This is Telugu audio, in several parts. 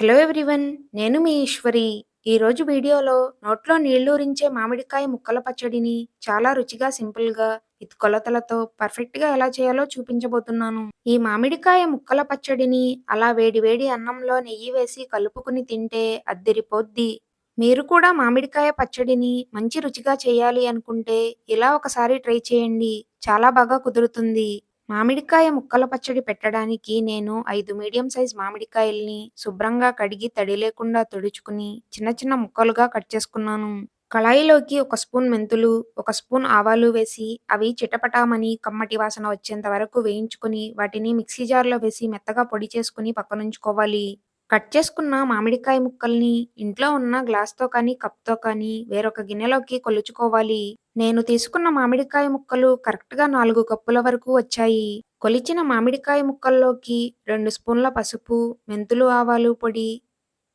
హలో ఎవ్రీవన్ నేను మీ ఈశ్వరి. ఈరోజు వీడియోలో నోట్లో నీళ్ళూరించే మామిడికాయ ముక్కల పచ్చడిని చాలా రుచిగా సింపుల్గా ఇది కొలతలతో పర్ఫెక్ట్గా ఎలా చేయాలో చూపించబోతున్నాను. ఈ మామిడికాయ ముక్కల పచ్చడిని అలా వేడి వేడి అన్నంలో నెయ్యి వేసి కలుపుకుని తింటే అద్దిరిపోద్ది. మీరు కూడా మామిడికాయ పచ్చడిని మంచి రుచిగా చేయాలి అనుకుంటే ఇలా ఒకసారి ట్రై చేయండి. చాలా బాగా కుదురుతుంది. మామిడికాయ ముక్కల పచ్చడి పెట్టడానికి నేను ఐదు మీడియం సైజ్ మామిడికాయల్ని శుభ్రంగా కడిగి తడి లేకుండా తుడుచుకుని చిన్న చిన్న ముక్కలుగా కట్ చేసుకున్నాను. కళాయిలోకి ఒక స్పూన్ మెంతులు ఒక స్పూన్ ఆవాలు వేసి అవి చిటపటామని కమ్మటి వాసన వచ్చేంత వరకు వేయించుకుని వాటిని మిక్సీ జార్లో వేసి మెత్తగా పొడి చేసుకుని పక్కనుంచుకోవాలి. కట్ చేసుకున్న మామిడికాయ ముక్కల్ని ఇంట్లో ఉన్న గ్లాస్తో కానీ కప్తో కానీ వేరొక గిన్నెలోకి కొలుచుకోవాలి. నేను తీసుకున్న మామిడికాయ ముక్కలు కరెక్ట్గా నాలుగు కప్పుల వరకు వచ్చాయి. కొలిచిన మామిడికాయ ముక్కల్లోకి రెండు స్పూన్ల పసుపు మెంతులు ఆవాలు పొడి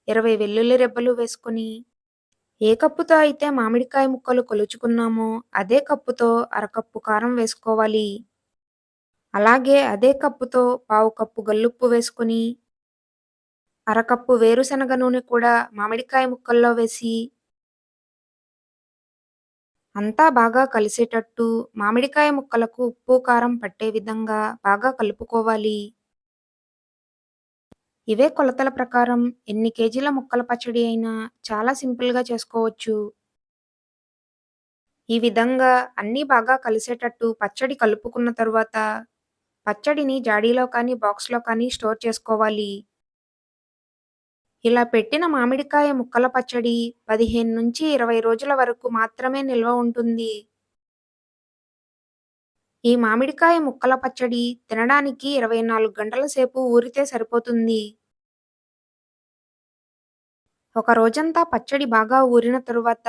ఇరవై వెల్లుల్లి రెబ్బలు వేసుకొని ఏ కప్పుతో అయితే మామిడికాయ ముక్కలు కొలుచుకున్నామో అదే కప్పుతో అరకప్పు కారం వేసుకోవాలి. అలాగే అదే కప్పుతో పావు కప్పు గల్లుప్పు వేసుకొని అరకప్పు వేరుశనగ నూనె కూడా మామిడికాయ ముక్కల్లో వేసి అంతా బాగా కలిసేటట్టు మామిడికాయ ముక్కలకు ఉప్పు కారం పట్టే విధంగా బాగా కలుపుకోవాలి. ఇవే కొలతల ప్రకారం ఎన్ని కేజీల ముక్కల పచ్చడి అయినా చాలా సింపుల్గా చేసుకోవచ్చు. ఈ విధంగా అన్నీ బాగా కలిసేటట్టు పచ్చడి కలుపుకున్న తరువాత పచ్చడిని జాడీలో కానీ బాక్స్లో కానీ స్టోర్ చేసుకోవాలి. ఇలా పెట్టిన మామిడికాయ ముక్కల పచ్చడి పదిహేను నుంచి ఇరవై రోజుల వరకు మాత్రమే నిల్వ ఉంటుంది. ఈ మామిడికాయ ముక్కల పచ్చడి తినడానికి ఇరవై నాలుగు గంటల సేపు ఊరితే సరిపోతుంది. ఒక రోజంతా పచ్చడి బాగా ఊరిన తరువాత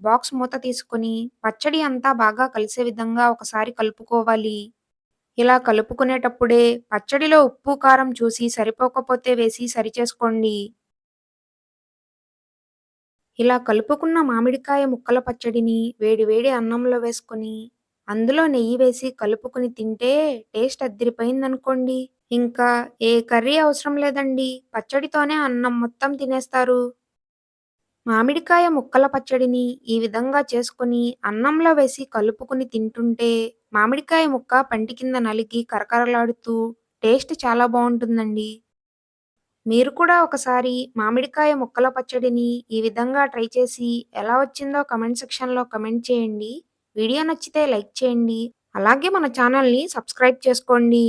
బాక్స్ మూత తీసుకొని పచ్చడి అంతా బాగా కలిసే విధంగా ఒకసారి కలుపుకోవాలి. ఇలా కలుపుకునేటప్పుడే పచ్చడిలో ఉప్పు కారం చూసి సరిపోకపోతే వేసి సరిచేసుకోండి. ఇలా కలుపుకున్న మామిడికాయ ముక్కల పచ్చడిని వేడి వేడి అన్నంలో వేసుకొని అందులో నెయ్యి వేసి కలుపుకుని తింటే టేస్ట్ అద్దరిపోయిందనుకోండి. ఇంకా ఏ కర్రీ అవసరం లేదండి. పచ్చడితోనే అన్నం మొత్తం తినేస్తారు. మామిడికాయ ముక్కల పచ్చడిని ఈ విధంగా చేసుకుని అన్నంలో వేసి కలుపుకుని తింటుంటే మామిడికాయ ముక్క పంటి కింద నలిగి కరకరలాడుతూ టేస్ట్ చాలా బాగుంటుందండి. మీరు కూడా ఒకసారి మామిడికాయ ముక్కల పచ్చడిని ఈ విధంగా ట్రై చేసి ఎలా వచ్చిందో కమెంట్ సెక్షన్లో కమెంట్ చేయండి. వీడియో నచ్చితే లైక్ చేయండి. అలాగే మన ఛానల్ని సబ్స్క్రైబ్ చేసుకోండి.